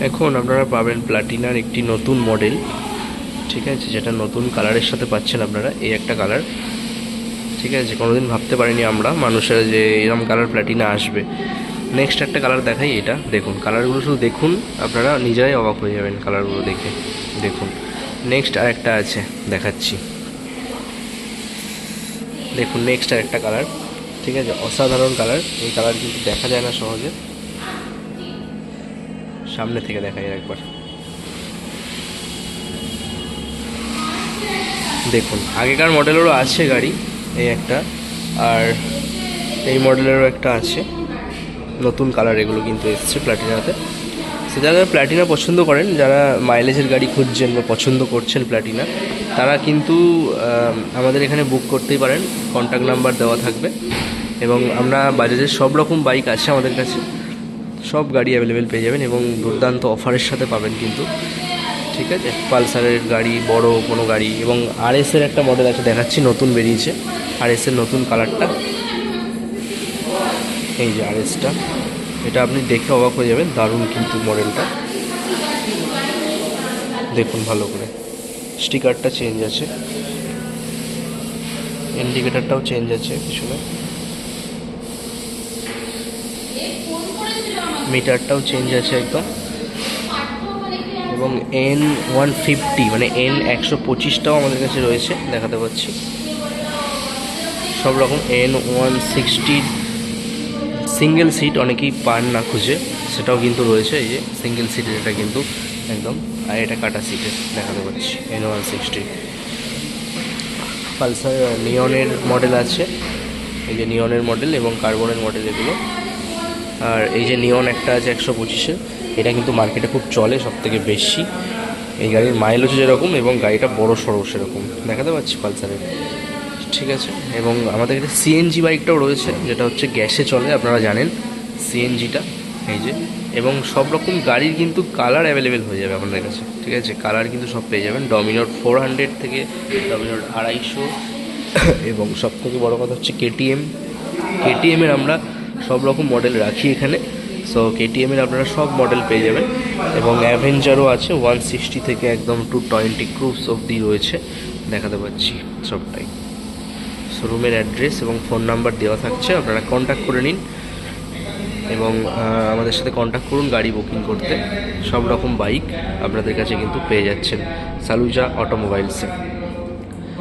এখন আপনারা পাবেন প্লাটিনার একটি নতুন মডেল ঠিক আছে? যেটা নতুন কালারের সাথে পাচ্ছেন আপনারা, এই একটা কালার ঠিক আছে? কোনোদিন ভাবতে পারিনি আমরা, মানুষের যে এরকম কালার প্লাটিনা আসবে। নেক্সট একটা কালার দেখাই এটা, দেখুন। কালারগুলো শুধু দেখুন, আপনারা নিজেরাই অবাক হয়ে যাবেন কালারগুলো দেখে। দেখুন। নেক্সট আর একটা আছে, দেখাচ্ছি। দেখুন নেক্সট আর একটা কালার ঠিক আছে? অসাধারণ কালার এই কালার কিন্তু দেখা যায় না সহজে। সামনে থেকে দেখা যায় একবার। দেখুন, আগেকার মডেলেরও আছে গাড়ি, এই একটা, আর এই মডেলেরও একটা আছে। নতুন কালার এগুলো কিন্তু এসছে প্ল্যাটিনাতে সে যারা প্ল্যাটিনা পছন্দ করেন, যারা মাইলেজের গাড়ি খুঁজছেন বা পছন্দ করছেন প্ল্যাটিনা তারা কিন্তু আমাদের এখানে বুক করতেই পারেন। কন্ট্যাক্ট নাম্বার দেওয়া থাকবে। এবং আমরা বাজাজের সব রকম বাইক আছে আমাদের কাছে। সব গাড়ি অ্যাভেলেবেল পেয়ে যাবেন এবং দুর্দান্ত অফারের সাথে পাবেন কিন্তু। ঠিক আছে? পালসারের গাড়ি, বড় কোনো গাড়ি এবং আর এর একটা মডেল আছে, দেখাচ্ছি, নতুন বেরিয়েছে। আর এর নতুন কালারটা এই যে আর এসটা এটা আপনি দেখে অবাক হয়ে যাবেন, দারুণ কিন্তু মডেলটা দেখুন ভালো করে। স্টিকারটা চেঞ্জ আছে। ইন্ডিকেটারটাও চেঞ্জ আছে পিছনে। মিটারটাও চেঞ্জ আছে একদম। এবং এন ওয়ান ফিফটি মানে এন একশো পঁচিশটাও আমাদের কাছে রয়েছে, দেখাতে পাচ্ছি। সব রকম N one sixty single seat অনেকেই পান না খুঁজে, সেটাও কিন্তু রয়েছে, এই যে সিঙ্গেল সিটের এটা কিন্তু একদম, আর এটা কাটা সিটে দেখাতে পাচ্ছি এন ওয়ান সিক্সটি পালসার নিয়নের মডেল আছে, এই যে নিয়নের মডেল এবং কার্বনের মডেল এগুলো। আর এই যে নিয়ন একটা আছে একশো পঁচিশে, এটা কিন্তু মার্কেটে খুব চলে সব থেকে বেশি। এই গাড়ির মাইলেজও যেরকম এবং গাড়িটা বড় সড়ো সেরকম। দেখাতে পাচ্ছি পালসারের ঠিক আছে? এবং আমাদের কাছে সিএনজি বাইকটাও রয়েছে, যেটা হচ্ছে গ্যাসে চলে, আপনারা জানেন সিএনজিটা এই যে। এবং সব রকম গাড়ির কিন্তু কালার অ্যাভেলেবেল হয়ে যাবে আপনাদের কাছে। ঠিক আছে? কালার কিন্তু সব পেয়ে যাবেন। ডমিনোর ফোর হান্ড্রেড থেকে ডমিনোর আড়াইশো। এবং সব থেকে বড়ো কথা হচ্ছে কেটিএম কেটিএমের আমরা সব রকম মডেল রাখি এখানে। সো কেটিএমের আপনারা সব মডেল পেয়ে যাবেন। এবং অ্যাভেঞ্জারও আছে ওয়ান সিক্সটি থেকে একদম টু টোয়েন্টি ক্রুপস অবধি রয়েছে। দেখাতে পাচ্ছি সবটাই। শোরুমের অ্যাড্রেস এবং ফোন নাম্বার দেওয়া থাকছে, আপনারা কন্ট্যাক্ট করে নিন। এবং আমাদের সাথে কন্ট্যাক্ট করুন গাড়ি বুকিং করতে। সব রকম বাইক আপনাদের কাছে কিন্তু পেয়ে যাচ্ছেন। সালুজা অটোমোবাইলসে